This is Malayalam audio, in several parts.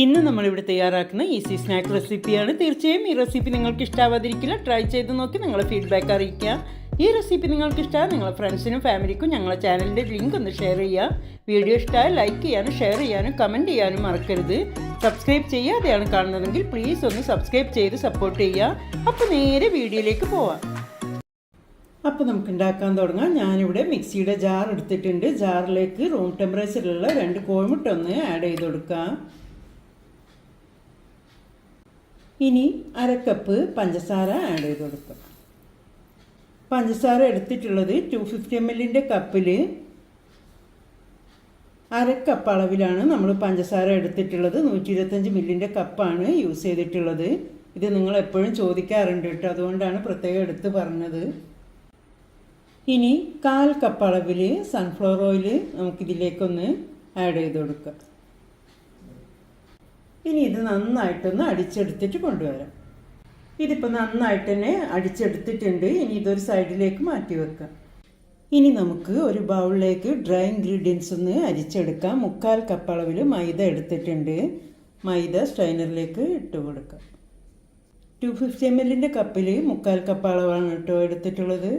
ഇന്ന് നമ്മളിവിടെ തയ്യാറാക്കുന്ന ഈസി സ്നാക്ക് റെസിപ്പിയാണ് തീർച്ചയായും ഈ റെസിപ്പി നിങ്ങൾക്ക് ഇഷ്ടാവാതിരിക്കില്ല ട്രൈ ചെയ്ത് നോക്കി നിങ്ങളെ ഫീഡ്ബാക്ക് അറിയിക്കുക ഈ റെസിപ്പി നിങ്ങൾക്ക് ഇഷ്ടമാണ് നിങ്ങളെ ഫ്രണ്ട്സിനും ഫാമിലിക്കും ഞങ്ങളെ ചാനലിന്റെ ലിങ്ക് ഒന്ന് ഷെയർ ചെയ്യുക വീഡിയോ ഇഷ്ടമായ ലൈക്ക് ചെയ്യാനും ഷെയർ ചെയ്യാനും കമന്റ് ചെയ്യാനും മറക്കരുത്. സബ്സ്ക്രൈബ് ചെയ്യാതെയാണ് കാണുന്നതെങ്കിൽ പ്ലീസ് ഒന്ന് സബ്സ്ക്രൈബ് ചെയ്ത് സപ്പോർട്ട് ചെയ്യുക. അപ്പോൾ നേരെ വീഡിയോയിലേക്ക് പോവാം. അപ്പോൾ നമുക്ക് ഉണ്ടാക്കാൻ തുടങ്ങാം. ഞാനിവിടെ മിക്സിയുടെ ജാർ എടുത്തിട്ടുണ്ട്. ജാറിലേക്ക് റൂം ടെമ്പറേച്ചറിലുള്ള രണ്ട് കോഴിമുട്ട ഒന്ന് ആഡ് ചെയ്ത് കൊടുക്കാം. ഇനി അര കപ്പ് പഞ്ചസാര ആഡ് ചെയ്ത് കൊടുക്കാം. പഞ്ചസാര എടുത്തിട്ടുള്ളത് ടു ഫിഫ്റ്റി എം എല്ലിന്റെ കപ്പിൽ അര കപ്പ് അളവിലാണ് നമ്മൾ പഞ്ചസാര എടുത്തിട്ടുള്ളത്. നൂറ്റി ഇരുപത്തഞ്ച് മില്ലിന്റെ കപ്പാണ് യൂസ് ചെയ്തിട്ടുള്ളത്. ഇത് നിങ്ങൾ എപ്പോഴും ചോദിക്കാറുണ്ട് കേട്ടോ. അതുകൊണ്ടാണ് പ്രത്യേകം എടുത്ത് പറഞ്ഞത്. ഇനി കാൽ കപ്പ് അളവിൽ സൺഫ്ലവർ ഓയിൽ നമുക്കിതിലേക്കൊന്ന് ആഡ് ചെയ്ത് കൊടുക്കാം. ഇനി ഇത് നന്നായിട്ടൊന്ന് അടിച്ചെടുത്തിട്ട് കൊണ്ടുവരാം. ഇതിപ്പോൾ നന്നായിട്ട് തന്നെ അടിച്ചെടുത്തിട്ടുണ്ട്. ഇനി ഇതൊരു സൈഡിലേക്ക് മാറ്റി വെക്കാം. ഇനി നമുക്ക് ഒരു ബൗളിലേക്ക് ഡ്രൈ ഇൻഗ്രീഡിയൻസ് ഒന്ന് അരിച്ചെടുക്കാം. മുക്കാൽ കപ്പ് അളവിൽ മൈദ എടുത്തിട്ടുണ്ട്. മൈദ സ്ട്രൈനറിലേക്ക് ഇട്ട് കൊടുക്കാം. ടു ഫിഫ്റ്റി എം എല്ലിന്റെ കപ്പിൽ മുക്കാൽ കപ്പ് അളവാണ് കേട്ടോ എടുത്തിട്ടുള്ളത്.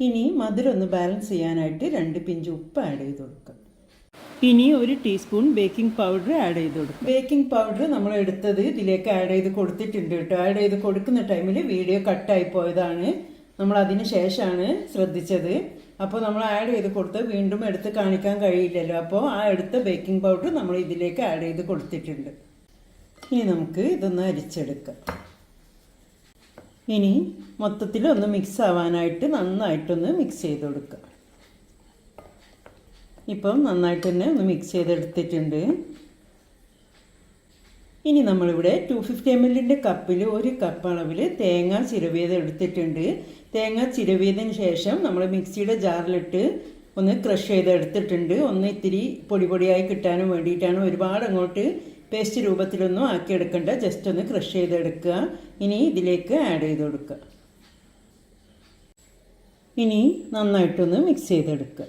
ഇനി മധുരം ഒന്ന് ബാലൻസ് ചെയ്യാനായിട്ട് രണ്ട് പിഞ്ച് ഉപ്പ് ആഡ് ചെയ്ത് കൊടുക്കാം. ഇനി ഒരു ടീസ്പൂൺ ബേക്കിംഗ് പൗഡർ ആഡ് ചെയ്ത് കൊടുക്കും. ബേക്കിംഗ് പൗഡർ നമ്മൾ എടുത്തത് ഇതിലേക്ക് ആഡ് ചെയ്ത് കൊടുത്തിട്ടുണ്ട് കേട്ടോ. ആഡ് ചെയ്ത് കൊടുക്കുന്ന ടൈമിൽ വീഡിയോ കട്ടായി പോയതാണ്. നമ്മൾ അതിന് ശേഷമാണ് ശ്രദ്ധിച്ചത്. അപ്പോൾ നമ്മൾ ആഡ് ചെയ്ത് കൊടുത്ത് വീണ്ടും എടുത്ത് കാണിക്കാൻ കഴിയില്ലല്ലോ. അപ്പോൾ ആ എടുത്ത ബേക്കിംഗ് പൗഡർ നമ്മൾ ഇതിലേക്ക് ആഡ് ചെയ്ത് കൊടുത്തിട്ടുണ്ട്. ഇനി നമുക്ക് ഇതൊന്ന് അരിച്ചെടുക്കാം. ഇനി മൊത്തത്തിൽ ഒന്ന് മിക്സ് ആവാനായിട്ട് നന്നായിട്ടൊന്ന് മിക്സ് ചെയ്ത് കൊടുക്കുക ഇപ്പം നന്നായിട്ട് തന്നെ ഒന്ന് മിക്സ് ചെയ്തെടുത്തിട്ടുണ്ട്. ഇനി നമ്മളിവിടെ ടു ഫിഫ്റ്റി എം എല്ലിന്റെ കപ്പിൽ ഒരു കപ്പ് അളവിൽ തേങ്ങ ചിരവിയത് എടുത്തിട്ടുണ്ട്. തേങ്ങ ചിരവിയതിന് ശേഷം നമ്മൾ മിക്സിയുടെ ജാറിലിട്ട് ഒന്ന് ക്രഷ് ചെയ്തെടുത്തിട്ടുണ്ട്. ഒന്ന് ഇത്തിരി പൊടി പൊടിയായി കിട്ടാനും വേണ്ടിയിട്ടാണ് ഒരുപാട് അങ്ങോട്ട് പേസ്റ്റ് രൂപത്തിലൊന്നും ആക്കിയെടുക്കേണ്ട. ജസ്റ്റ് ഒന്ന് ക്രഷ് ചെയ്തെടുക്കുക. ഇനി ഇതിലേക്ക് ആഡ് ചെയ്ത് കൊടുക്കുക. ഇനി നന്നായിട്ടൊന്ന് മിക്സ് ചെയ്തെടുക്കുക.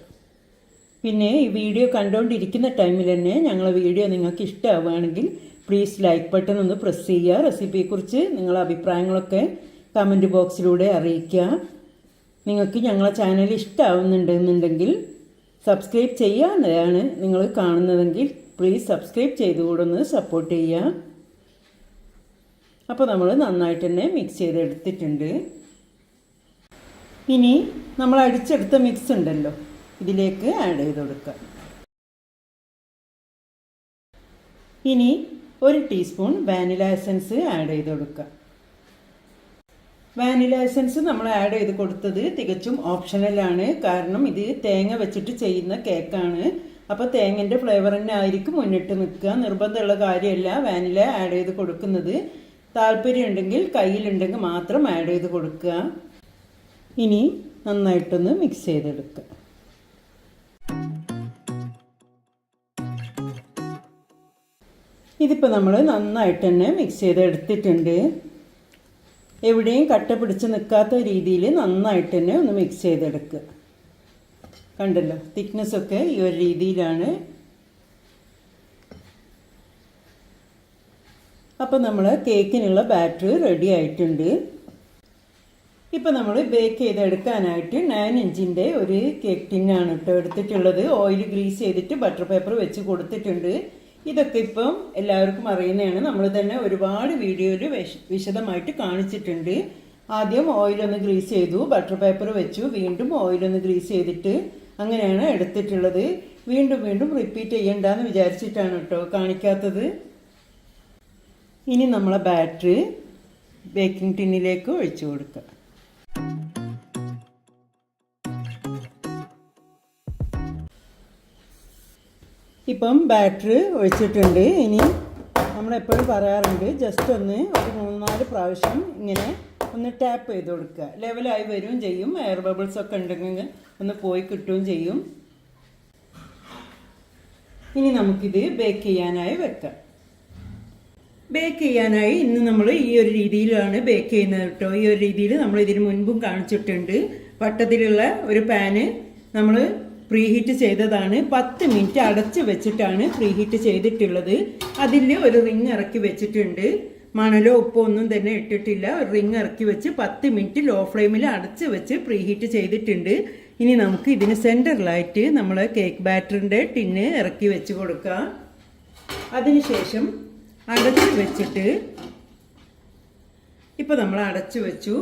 പിന്നെ ഈ വീഡിയോ കണ്ടുകൊണ്ടിരിക്കുന്ന ടൈമിൽ തന്നെ ഞങ്ങളെ വീഡിയോ നിങ്ങൾക്ക് ഇഷ്ടമാവുകയാണെങ്കിൽ പ്ലീസ് ലൈക്ക് ബട്ടൺ ഒന്ന് പ്രസ് ചെയ്യുക. റെസിപ്പിയെക്കുറിച്ച് നിങ്ങളുടെ അഭിപ്രായങ്ങളൊക്കെ കമന്റ് ബോക്സിലൂടെ അറിയിക്കുക. നിങ്ങൾക്ക് ഞങ്ങളെ ചാനൽ ഇഷ്ടമാവുന്നുണ്ടെന്നുണ്ടെങ്കിൽ സബ്സ്ക്രൈബ് ചെയ്യാനാണ് നിങ്ങൾ കാണുന്നതെങ്കിൽ പ്ലീസ് സബ്സ്ക്രൈബ് ചെയ്തുകൂടൊന്ന് സപ്പോർട്ട് ചെയ്യുക. അപ്പോൾ നമ്മൾ നന്നായിട്ട് തന്നെ മിക്സ് ചെയ്തെടുത്തിട്ടുണ്ട്. ഇനി നമ്മൾ അടിച്ചെടുത്ത മിക്സ് ഉണ്ടല്ലോ. ഇതിലേക്ക് ആഡ് ചെയ്ത് കൊടുക്കുക. ഇനി ഒരു ടീസ്പൂൺ വാനില എസൻസ് ആഡ് ചെയ്ത് കൊടുക്കുക. വാനില എസൻസ് നമ്മൾ ആഡ് ചെയ്ത് കൊടുത്തത് തികച്ചും ഓപ്ഷണലാണ് കാരണം ഇത് തേങ്ങ വെച്ചിട്ട് ചെയ്യുന്ന കേക്കാണ് അപ്പോൾ തേങ്ങന്റെ ഫ്ലേവർ തന്നെ ആയിരിക്കും മുന്നിട്ട് നിൽക്കുക. നിർബന്ധമുള്ള കാര്യമല്ല വാനില ആഡ് ചെയ്ത് കൊടുക്കുന്നത്. താല്പര്യമുണ്ടെങ്കിൽ കയ്യിലുണ്ടെങ്കിൽ മാത്രം ആഡ് ചെയ്ത് കൊടുക്കുക. ഇനി നന്നായിട്ടൊന്ന് മിക്സ് ചെയ്തെടുക്കുക. ഇതിപ്പോൾ നമ്മൾ നന്നായിട്ട് തന്നെ മിക്സ് ചെയ്ത് എടുത്തിട്ടുണ്ട്. എവിടെയും കട്ട പിടിച്ച് നിൽക്കാത്ത രീതിയിൽ നന്നായിട്ട് തന്നെ ഒന്ന് മിക്സ് ചെയ്തെടുക്കുക കണ്ടല്ലോ തിക്നെസ് ഒക്കെ ഈ ഒരു രീതിയിലാണ്. അപ്പോൾ നമ്മൾ കേക്കിനുള്ള ബാറ്റർ റെഡി ആയിട്ടുണ്ട്. ഇപ്പോൾ നമ്മൾ ബേക്ക് ചെയ്തെടുക്കാനായിട്ട് നയൻ ഇഞ്ചിന്റെ ഒരു കേക്ക് ടിന്നാണ് കേട്ടോ എടുത്തിട്ടുള്ളത്. ഓയിൽ ഗ്രീസ് ചെയ്തിട്ട് ബട്ടർ പേപ്പർ വെച്ച് കൊടുത്തിട്ടുണ്ട്. ഇതൊക്കെ ഇപ്പം എല്ലാവർക്കും അറിയുന്നതാണ്. നമ്മൾ തന്നെ ഒരുപാട് വീഡിയോയിൽ വിശദമായിട്ട് കാണിച്ചിട്ടുണ്ട്. ആദ്യം ഓയിലൊന്ന് ഗ്രീസ് ചെയ്തു ബട്ടർ പേപ്പർ വെച്ചു വീണ്ടും ഓയിലൊന്ന് ഗ്രീസ് ചെയ്തിട്ട് അങ്ങനെയാണ് എടുത്തിട്ടുള്ളത്. വീണ്ടും വീണ്ടും റിപ്പീറ്റ് ചെയ്യണ്ടെന്ന് വിചാരിച്ചിട്ടാണ് കേട്ടോ കാണിക്കാത്തത്. ഇനി നമ്മളെ ബാറ്ററി ബേക്കിംഗ് ടിന്നിലേക്ക് ഒഴിച്ചു കൊടുക്കുക ഇപ്പം ബാറ്ററി ഒഴിച്ചിട്ടുണ്ട്. ഇനി നമ്മളെപ്പോഴും പറയാറുണ്ട് ജസ്റ്റ് ഒന്ന് ഒരു മൂന്നാൽ പ്രാവശ്യം ഇങ്ങനെ ഒന്ന് ടാപ്പ് ചെയ്ത് കൊടുക്കുക. ലെവലായി വരികയും ചെയ്യും. എയർ ബബിൾസ് ഒക്കെ ഉണ്ടെങ്കിൽ ഒന്ന് പോയി കിട്ടുകയും ചെയ്യും. ഇനി നമുക്കിത് ബേക്ക് ചെയ്യാനായി വെക്കാം. ബേക്ക് ചെയ്യാനായി ഇന്ന് നമ്മൾ ഈ ഒരു രീതിയിലാണ് ബേക്ക് ചെയ്യുന്നത് കേട്ടോ. ഈ ഒരു രീതിയിൽ നമ്മൾ ഇതിന് മുൻപും കാണിച്ചിട്ടുണ്ട്. വട്ടത്തിലുള്ള ഒരു പാന് നമ്മൾ പ്രീഹീറ്റ് ചെയ്തതാണ്. പത്ത് മിനിറ്റ് അടച്ച് വെച്ചിട്ടാണ് പ്രീഹീറ്റ് ചെയ്തിട്ടുള്ളത്. അതിൽ ഒരു റിങ് ഇറക്കി വെച്ചിട്ടുണ്ട്. മണലോ ഉപ്പോ ഒന്നും തന്നെ ഇട്ടിട്ടില്ല. ഒരു റിങ് ഇറക്കി വെച്ച് പത്ത് മിനിറ്റ് ലോ ഫ്ലെയിമിൽ അടച്ച് വെച്ച് പ്രീഹീറ്റ് ചെയ്തിട്ടുണ്ട്. ഇനി നമുക്ക് ഇതിന് സെന്ററിലായിട്ട് നമ്മൾ കേക്ക് ബാറ്ററിന്റെ ടിന്ന് ഇറക്കി വെച്ച് കൊടുക്കാം. അതിനുശേഷം അടച്ച് വെച്ചിട്ട് ഇപ്പോൾ നമ്മൾ അടച്ചു വെച്ചു.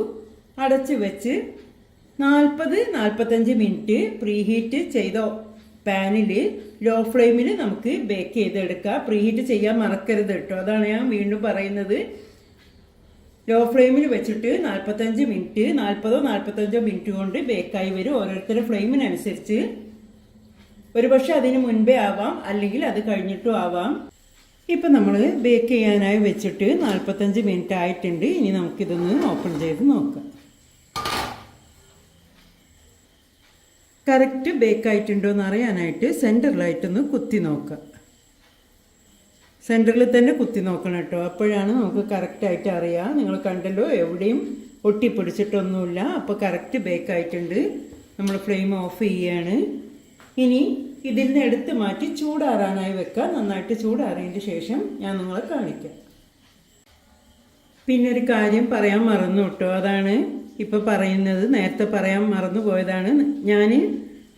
അടച്ചു വെച്ച് നാൽപ്പത് നാൽപ്പത്തഞ്ച് മിനിറ്റ് പ്രീഹീറ്റ് ചെയ്ത പാനിൽ ലോ ഫ്ലെയിമിൽ നമുക്ക് ബേക്ക് ചെയ്തെടുക്കാം. പ്രീഹീറ്റ് ചെയ്യാൻ മറക്കരുത് കേട്ടോ. അതാണ് ഞാൻ വീണ്ടും പറയുന്നത്. ലോ ഫ്ലെയിമിൽ വെച്ചിട്ട് നാൽപ്പത്തഞ്ച് മിനിറ്റ് നാൽപ്പതോ നാൽപ്പത്തഞ്ചോ മിനിറ്റ് കൊണ്ട് ബേക്കായി വരും ഓരോരുത്തരുടെ ഫ്ലെയിമിനനുസരിച്ച്. ഒരുപക്ഷെ അതിന് മുൻപേ ആവാം അല്ലെങ്കിൽ അത് കഴിഞ്ഞിട്ടും ആവാം. ഇപ്പം നമ്മൾ ബേക്ക് ചെയ്യാനായി വെച്ചിട്ട് നാൽപ്പത്തഞ്ച് മിനിറ്റ് ആയിട്ടുണ്ട്. ഇനി നമുക്കിതൊന്ന് ഓപ്പൺ ചെയ്ത് നോക്കാം. കറക്റ്റ് ബേക്ക് എന്ന് അറിയാനായിട്ട് സെന്ററിലായിട്ടൊന്ന് കുത്തി നോക്കുക സെന്ററിൽ തന്നെ കുത്തി നോക്കണം കേട്ടോ. അപ്പോഴാണ് നമുക്ക് കറക്റ്റായിട്ട് അറിയാം. നിങ്ങൾ കണ്ടല്ലോ എവിടെയും ഒട്ടിപ്പിടിച്ചിട്ടൊന്നുമില്ല. അപ്പോൾ കറക്റ്റ് ബേക്ക് ആയിട്ടുണ്ട്. നമ്മൾ ഫ്ലെയിം ഓഫ് ചെയ്യാണ്. ഇനി ഇതിൽ നിന്ന് എടുത്ത് മാറ്റി ചൂടാറാനായി വെക്കുക നന്നായിട്ട് ചൂടാറിയതിന് ശേഷം ഞാൻ നിങ്ങളെ കാണിക്കാം. പിന്നെ ഒരു കാര്യം പറയാൻ മറന്നു കേട്ടോ. അതാണ് ഇപ്പോൾ പറയുന്നത് നേരത്തെ പറയാൻ മറന്നു പോയതാണ്. ഞാൻ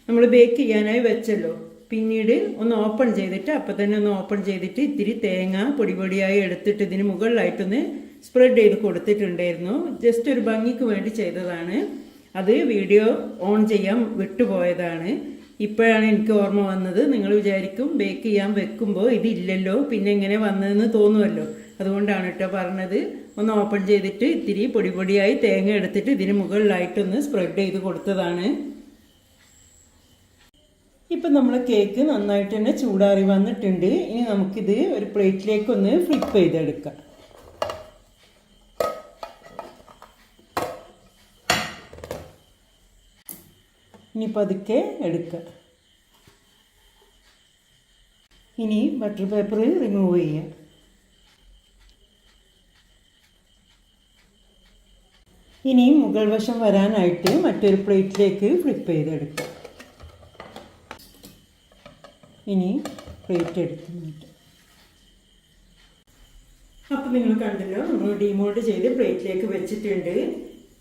നമ്മൾ ബേക്ക് ചെയ്യാനായി വെച്ചല്ലോ. പിന്നീട് ഒന്ന് ഓപ്പൺ ചെയ്തിട്ട് അപ്പം തന്നെ ഒന്ന് ഓപ്പൺ ചെയ്തിട്ട് ഇത്തിരി തേങ്ങ പൊടി പൊടിയായി എടുത്തിട്ട് ഇതിന് മുകളിലായിട്ടൊന്ന് സ്പ്രെഡ് ചെയ്ത് കൊടുത്തിട്ടുണ്ടായിരുന്നു. ജസ്റ്റ് ഒരു ഭംഗിക്ക് വേണ്ടി ചെയ്തതാണ്. അത് വീഡിയോ ഓൺ ചെയ്യാൻ വിട്ടുപോയതാണ്. ഇപ്പോഴാണ് എനിക്ക് ഓർമ്മ വന്നത്. നിങ്ങൾ വിചാരിക്കും ബേക്ക് ചെയ്യാൻ വെക്കുമ്പോൾ ഇതില്ലല്ലോ പിന്നെ എങ്ങനെ വന്നതെന്ന് തോന്നുമല്ലോ. അതുകൊണ്ടാണ് കേട്ടോ പറഞ്ഞത്. ഒന്ന് ഓപ്പൺ ചെയ്തിട്ട് ഇത്തിരി പൊടി പൊടിയായി തേങ്ങ എടുത്തിട്ട് ഇതിന് മുകളിലായിട്ടൊന്ന് സ്പ്രെഡ് ചെയ്ത് കൊടുത്തതാണ്. ഇപ്പം നമ്മൾ കേക്ക് നന്നായിട്ട് തന്നെ ചൂടാറി വന്നിട്ടുണ്ട്. ഇനി നമുക്കിത് ഒരു പ്ലേറ്റിലേക്ക് ഒന്ന് ഫ്ലിപ്പ് ചെയ്തെടുക്കാം. ഇനി പതുക്കെ എടുക്കുക ഇനി ബട്ടർ പേപ്പർ റിമൂവ് ചെയ്യുക ഇനി മുകൾ വശം വരാനായിട്ട് മറ്റൊരു പ്ലേറ്റിലേക്ക് ഫ്ലിപ്പ് ചെയ്തെടുക്കുക ഇനി പ്ലേറ്റ് എടുത്ത് മാറ്റും അപ്പം നിങ്ങൾ കണ്ടല്ലോ നമ്മൾ ഡിമോൾഡ് ചെയ്ത് പ്ലേറ്റിലേക്ക് വെച്ചിട്ടുണ്ട്.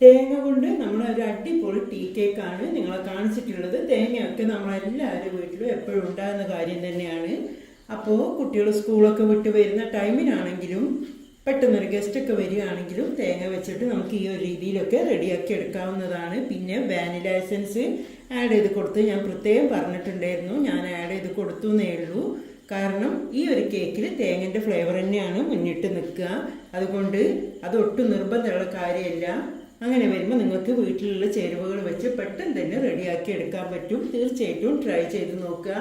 തേങ്ങ കൊണ്ട് നമ്മൾ ഒരു അടിപൊളി ടീ കേക്കാണ് നിങ്ങളെ കാണിച്ചിട്ടുള്ളത്. തേങ്ങയൊക്കെ നമ്മളെല്ലാവരും വീട്ടിലും എപ്പോഴും ഉണ്ടാകുന്ന കാര്യം തന്നെയാണ്. അപ്പോൾ കുട്ടികൾ സ്കൂളൊക്കെ വിട്ട് വരുന്ന ടൈമിനാണെങ്കിലും പെട്ടെന്നൊരു ഗസ്റ്റൊക്കെ വരികയാണെങ്കിലും തേങ്ങ വെച്ചിട്ട് നമുക്ക് ഈ ഒരു രീതിയിലൊക്കെ റെഡിയാക്കി എടുക്കാവുന്നതാണ്. പിന്നെ വാനില എസൻസ് ആഡ് ചെയ്ത് കൊടുത്ത് ഞാൻ പ്രത്യേകം പറഞ്ഞിട്ടുണ്ടായിരുന്നു. ഞാൻ ആഡ് ചെയ്ത് കൊടുത്തു എന്നേ ഉള്ളൂ. കാരണം ഈ ഒരു കേക്കിൽ തേങ്ങന്റെ ഫ്ലേവർ തന്നെയാണ് മുന്നിട്ട് നിൽക്കുക. അതുകൊണ്ട് അത് ഒട്ടും നിർബന്ധമുള്ള കാര്യമല്ല. അങ്ങനെ വരുമ്പോൾ നിങ്ങൾക്ക് വീട്ടിലുള്ള ചേരുവകൾ വെച്ച് പെട്ടെന്ന് തന്നെ റെഡിയാക്കി എടുക്കാൻ പറ്റും. തീർച്ചയായിട്ടും ട്രൈ ചെയ്ത് നോക്കുക.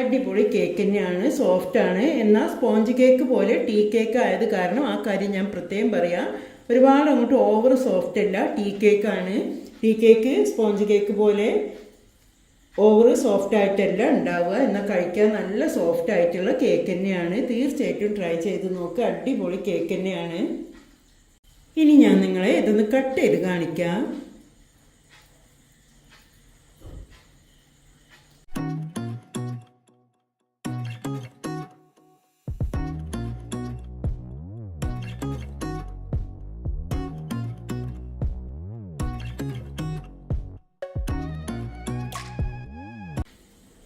അടിപൊളി കേക്ക് തന്നെയാണ് സോഫ്റ്റ് ആണ്. എന്നാൽ സ്പോഞ്ച് കേക്ക് പോലെ ടീ കേക്ക് ആയത് കാരണം ആ കാര്യം ഞാൻ പ്രത്യേകം പറയാം. ഒരുപാട് അങ്ങോട്ട് ഓവർ സോഫ്റ്റ് അല്ല ടീ കേക്കാണ് ടീ കേക്ക് സ്പോഞ്ച് കേക്ക് പോലെ ഓവർ സോഫ്റ്റ് ആയിട്ടല്ല ഉണ്ടാവുക. എന്നാൽ കഴിക്കാൻ നല്ല സോഫ്റ്റ് ആയിട്ടുള്ള കേക്ക് തന്നെയാണ്. തീർച്ചയായിട്ടും ട്രൈ ചെയ്ത് നോക്കുക. അടിപൊളി കേക്ക് തന്നെയാണ്. ഇനി ഞാൻ നിങ്ങളെ ഇതൊന്ന് കട്ട് ചെയ്ത് കാണിക്കാം.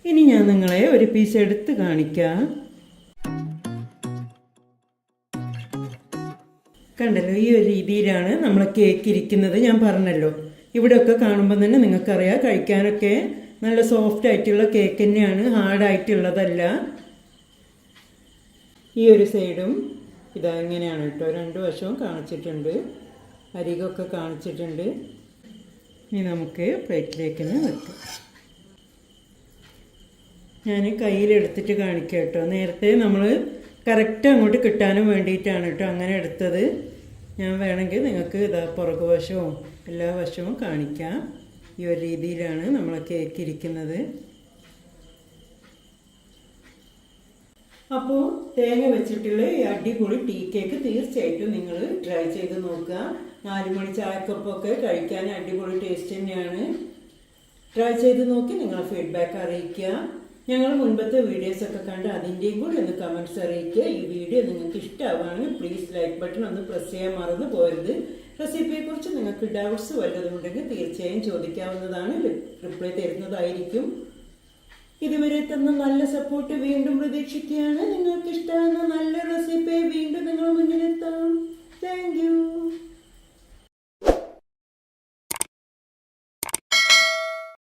ഇനി ഞാൻ നിങ്ങളെ ഒരു പീസ് എടുത്ത് കാണിക്കാം. കണ്ടല്ലോ ഈ ഒരു രീതിയിലാണ് നമ്മൾ കേക്ക് ഇരിക്കുന്നത്. ഞാൻ പറഞ്ഞല്ലോ ഇവിടെയൊക്കെ കാണുമ്പോൾ തന്നെ നിങ്ങൾക്കറിയാം കഴിക്കാനൊക്കെ നല്ല സോഫ്റ്റ് ആയിട്ടുള്ള കേക്ക് തന്നെയാണ് ഹാർഡായിട്ടുള്ളതല്ല ഈ ഒരു സൈഡും ഇതാ ഇങ്ങനെയാണ് കേട്ടോ രണ്ട് വശവും കാണിച്ചിട്ടുണ്ട് അരികൊക്കെ കാണിച്ചിട്ടുണ്ട്. ഇനി നമുക്ക് പ്ലേറ്റിലേക്ക് തന്നെ വെക്കാം. ഞാൻ കയ്യിലെടുത്തിട്ട് കാണിക്കാം കേട്ടോ. നേരത്തെ നമ്മൾ കറക്റ്റ് അങ്ങോട്ട് കിട്ടാനും വേണ്ടിയിട്ടാണ് കേട്ടോ അങ്ങനെ എടുത്തത്. ഞാൻ വേണമെങ്കിൽ നിങ്ങൾക്ക് ഇതാ പുറകു വശവും എല്ലാ വശവും കാണിക്കാം. ഈ ഒരു രീതിയിലാണ് നമ്മൾ കേക്ക് ഇരിക്കുന്നത്. അപ്പോൾ തേങ്ങ വെച്ചിട്ടുള്ള ഈ അടിപൊളി ടീ കേക്ക് തീർച്ചയായിട്ടും നിങ്ങൾ ട്രൈ ചെയ്ത് നോക്കുക. നാലുമണി ചായക്കൊപ്പമൊക്കെ കഴിക്കാൻ അടിപൊളി ടേസ്റ്റ് തന്നെയാണ്. ട്രൈ ചെയ്ത് നോക്കി നിങ്ങൾ ഫീഡ്ബാക്ക് അറിയിക്കുക. ഞങ്ങൾ മുൻപത്തെ വീഡിയോസ് ഒക്കെ കണ്ട് അതിന്റെയും കൂടി ഒന്ന് കമന്റ്സ് അറിയിക്കുക. ഈ വീഡിയോ നിങ്ങൾക്ക് ഇഷ്ടമാവുകയാണെങ്കിൽ പ്ലീസ് ലൈക്ക് ബട്ടൺ ഒന്ന് പ്രസ് ചെയ്യാൻ മറന്നു പോരുത്. റെസിപ്പിയെക്കുറിച്ച് നിങ്ങൾക്ക് ഡൗട്ട്സ് വല്ലതും ഉണ്ടെങ്കിൽ തീർച്ചയായും ചോദിക്കാവുന്നതാണ്. റിപ്ലൈ തരുന്നതായിരിക്കും. ഇതുവരെ തന്ന നല്ല സപ്പോർട്ട് വീണ്ടും പ്രതീക്ഷിക്കുകയാണ്. നിങ്ങൾക്ക് ഇഷ്ടമാകുന്ന നല്ല റെസിപ്പി വീണ്ടും നിങ്ങൾ മുന്നിലെത്താം. താങ്ക്